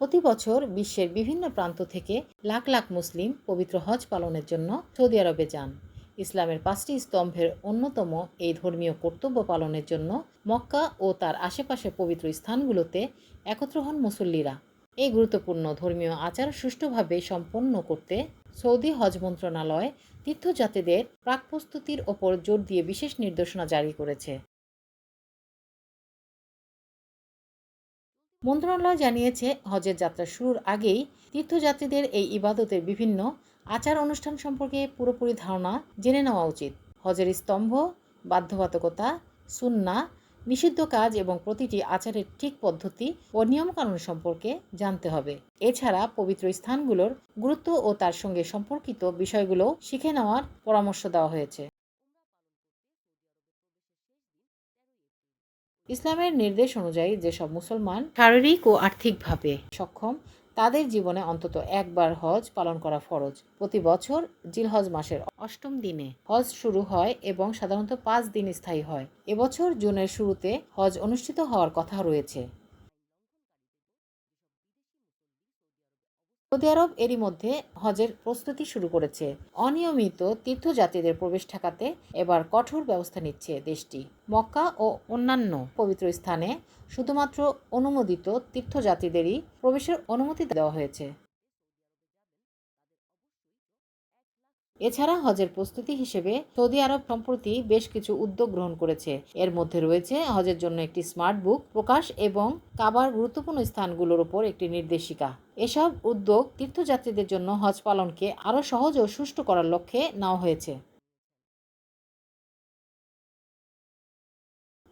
প্রতি বছর বিশ্বের বিভিন্ন প্রান্ত থেকে লাখ লাখ মুসলিম পবিত্র হজ পালনের জন্য সৌদি আরবে যান। ইসলামের পাঁচটি স্তম্ভের অন্যতম এই ধর্মীয় কর্তব্য পালনের জন্য মক্কা ও তার আশেপাশের পবিত্র স্থানগুলোতে একত্র হন মুসল্লিরা। এই গুরুত্বপূর্ণ ধর্মীয় আচার সুষ্ঠুভাবে সম্পন্ন করতে সৌদি হজ মন্ত্রণালয় তীর্থযাত্রীদের প্রাক প্রস্তুতির ওপর জোর দিয়ে বিশেষ নির্দেশনা জারি করেছে। মন্ত্রণালয় জানিয়েছে, হজের যাত্রা শুরুর আগেই তীর্থযাত্রীদের এই ইবাদতের বিভিন্ন আচার অনুষ্ঠান সম্পর্কে পুরোপুরি ধারণা জেনে নেওয়া উচিত। হজের স্তম্ভ, বাধ্যবাধকতা, সুন্না, নিষিদ্ধ কাজ এবং প্রতিটি আচারের ঠিক পদ্ধতি ও নিয়মকানুন সম্পর্কে জানতে হবে। এছাড়া পবিত্র স্থানগুলোর গুরুত্ব ও তার সঙ্গে সম্পর্কিত বিষয়গুলো শিখে নেওয়ার পরামর্শ দেওয়া হয়েছে। ইসলামের নির্দেশ অনুযায়ী যেসব মুসলমান শারীরিক ও আর্থিকভাবে সক্ষম তাদের জীবনে অন্তত একবার হজ পালন করা ফরজ। প্রতি বছর জিলহজ মাসের অষ্টম দিনে হজ শুরু হয় এবং সাধারণত পাঁচ দিন স্থায়ী হয়। এবছর জুনের শুরুতে হজ অনুষ্ঠিত হওয়ার কথা রয়েছে। সৌদি আরব এরই মধ্যে হজের প্রস্তুতি শুরু করেছে। অনিয়মিত তীর্থযাত্রীদের প্রবেশ ঠেকাতে এবার কঠোর ব্যবস্থা নিচ্ছে দেশটি। মক্কা ও অন্যান্য পবিত্র স্থানে শুধুমাত্র অনুমোদিত তীর্থযাত্রীদেরই প্রবেশের অনুমতি দেওয়া হয়েছে। এছাড়া হজের প্রস্তুতি হিসেবে সৌদি আরব সম্প্রতি বেশ কিছু উদ্যোগ গ্রহণ করেছে। এর মধ্যে রয়েছে হজের জন্য একটি স্মার্ট বুক, প্রকাশ এবং কাবার গুরুত্বপূর্ণ স্থানগুলোর উপর একটি নির্দেশিকা। এসব উদ্যোগ তীর্থযাত্রীদের জন্য হজ পালনকে আরও সহজ ও সুষ্ঠু করার লক্ষ্যে নেওয়া হয়েছে।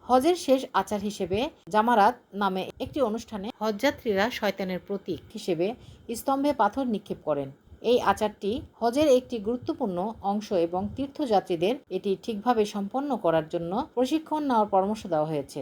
হজের শেষ আচার হিসেবে জামারাত নামে একটি অনুষ্ঠানে হজযাত্রীরা শয়তানের প্রতীক হিসেবে স্তম্ভে পাথর নিক্ষেপ করেন। এই আচারটি হজের একটি গুরুত্বপূর্ণ অংশ এবং তীর্থযাত্রীদের এটি ঠিকভাবে সম্পন্ন করার জন্য প্রশিক্ষণ নেওয়ার পরামর্শ দেওয়া হয়েছে।